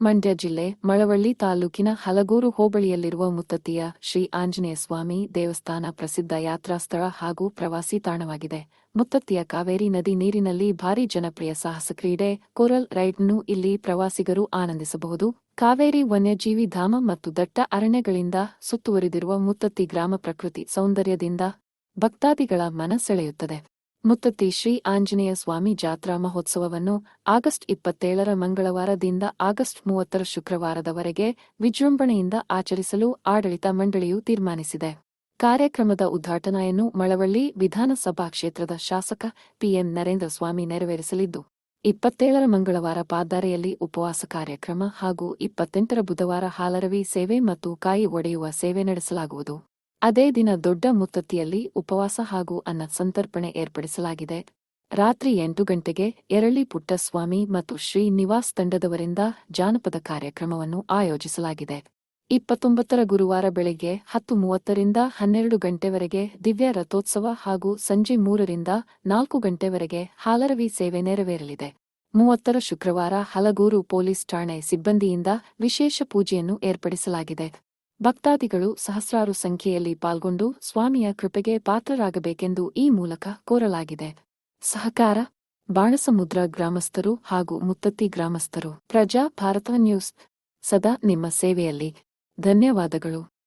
ಮಂಡ್ಯ ಜಿಲ್ಲೆ ಮಳವಳ್ಳಿ ತಾಲೂಕಿನ ಹಲಗೂರು ಹೋಬಳಿಯಲ್ಲಿರುವ ಮುತ್ತತ್ತಿಯ ಶ್ರೀ ಆಂಜನೇಯ ಸ್ವಾಮಿ ದೇವಸ್ಥಾನ ಪ್ರಸಿದ್ಧ ಯಾತ್ರಾಸ್ಥಳ ಹಾಗೂ ಪ್ರವಾಸಿ ತಾಣವಾಗಿದೆ. ಮುತ್ತತ್ತಿಯ ಕಾವೇರಿ ನದಿ ನೀರಿನಲ್ಲಿ ಭಾರಿ ಜನಪ್ರಿಯ ಸಾಹಸ ಕ್ರೀಡೆ ಕೊರಲ್ ರೈಡ್ನ್ನು ಇಲ್ಲಿ ಪ್ರವಾಸಿಗರು ಆನಂದಿಸಬಹುದು. ಕಾವೇರಿ ವನ್ಯಜೀವಿ ಧಾಮ ಮತ್ತು ದಟ್ಟ ಅರಣ್ಯಗಳಿಂದ ಸುತ್ತುವರಿದಿರುವ ಮುತ್ತತ್ತಿ ಗ್ರಾಮ ಪ್ರಕೃತಿ ಸೌಂದರ್ಯದಿಂದ ಭಕ್ತಾದಿಗಳ ಮನ ಸೆಳೆಯುತ್ತದೆ. ಮುತ್ತತ್ತಿ ಶ್ರೀ ಆಂಜನೇಯ ಸ್ವಾಮಿ ಜಾತ್ರಾ ಮಹೋತ್ಸವವನ್ನು ಆಗಸ್ಟ್ ಇಪ್ಪತ್ತೇಳರ ಮಂಗಳವಾರದಿಂದ ಆಗಸ್ಟ್ ಮೂವತ್ತರ ಶುಕ್ರವಾರದವರೆಗೆ ವಿಜೃಂಭಣೆಯಿಂದ ಆಚರಿಸಲು ಆಡಳಿತ ಮಂಡಳಿಯು ತೀರ್ಮಾನಿಸಿದೆ. ಕಾರ್ಯಕ್ರಮದ ಉದ್ಘಾಟನೆಯನ್ನು ಮಳವಳ್ಳಿ ವಿಧಾನಸಭಾ ಕ್ಷೇತ್ರದ ಶಾಸಕ ಪಿಎಂ ನರೇಂದ್ರ ಸ್ವಾಮಿ ನೆರವೇರಿಸಲಿದ್ದು, ಇಪ್ಪತ್ತೇಳರ ಮಂಗಳವಾರ ಪಾದಾರೆಯಲ್ಲಿ ಉಪವಾಸ ಕಾರ್ಯಕ್ರಮ ಹಾಗೂ ಇಪ್ಪತ್ತೆಂಟರ ಬುಧವಾರ ಹಾಲರವಿ ಸೇವೆ ಮತ್ತು ಕಾಯಿ ಒಡೆಯುವ ಸೇವೆ ನಡೆಸಲಾಗುವುದು. ಅದೇ ದಿನ ದೊಡ್ಡ ಮುತ್ತತ್ತಿಯಲ್ಲಿ ಉಪವಾಸ ಹಾಗೂ ಅನ್ನ ಸಂತರ್ಪಣೆ ಏರ್ಪಡಿಸಲಾಗಿದೆ. ರಾತ್ರಿ ಎಂಟು ಗಂಟೆಗೆ ಎರಳಿ ಪುಟ್ಟಸ್ವಾಮಿ ಮತ್ತು ಶ್ರೀ ನಿವಾಸ್ ತಂಡದವರಿಂದ ಜಾನಪದ ಕಾರ್ಯಕ್ರಮವನ್ನು ಆಯೋಜಿಸಲಾಗಿದೆ. ಇಪ್ಪತ್ತೊಂಬತ್ತರ ಗುರುವಾರ ಬೆಳಗ್ಗೆ ಹತ್ತು ಮೂವತ್ತರಿಂದ ಹನ್ನೆರಡು ಗಂಟೆವರೆಗೆ ದಿವ್ಯ ರಥೋತ್ಸವ ಹಾಗೂ ಸಂಜೆ ಮೂರರಿಂದ ನಾಲ್ಕು ಗಂಟೆವರೆಗೆ ಹಾಲರವಿ ಸೇವೆ ನೆರವೇರಲಿದೆ. ಮೂವತ್ತರ ಶುಕ್ರವಾರ ಹಲಗೂರು ಪೊಲೀಸ್ ಠಾಣೆ ಸಿಬ್ಬಂದಿಯಿಂದ ವಿಶೇಷ ಪೂಜೆಯನ್ನು ಏರ್ಪಡಿಸಲಾಗಿದೆ. ಭಕ್ತಾದಿಗಳು ಸಹಸ್ರಾರು ಸಂಖ್ಯೆಯಲ್ಲಿ ಪಾಲ್ಗೊಂಡು ಸ್ವಾಮಿಯ ಕೃಪೆಗೆ ಪಾತ್ರರಾಗಬೇಕೆಂದು ಈ ಮೂಲಕ ಕೋರಲಾಗಿದೆ. ಸಹಕಾರ, ಬಾಣಸಮುದ್ರ ಗ್ರಾಮಸ್ಥರು ಹಾಗೂ ಮುತ್ತತ್ತಿ ಗ್ರಾಮಸ್ಥರು. ಪ್ರಜಾ ಭಾರತ ನ್ಯೂಸ್. ಸದಾ ನಿಮ್ಮ ಸೇವೆಯಲ್ಲಿ. ಧನ್ಯವಾದಗಳು.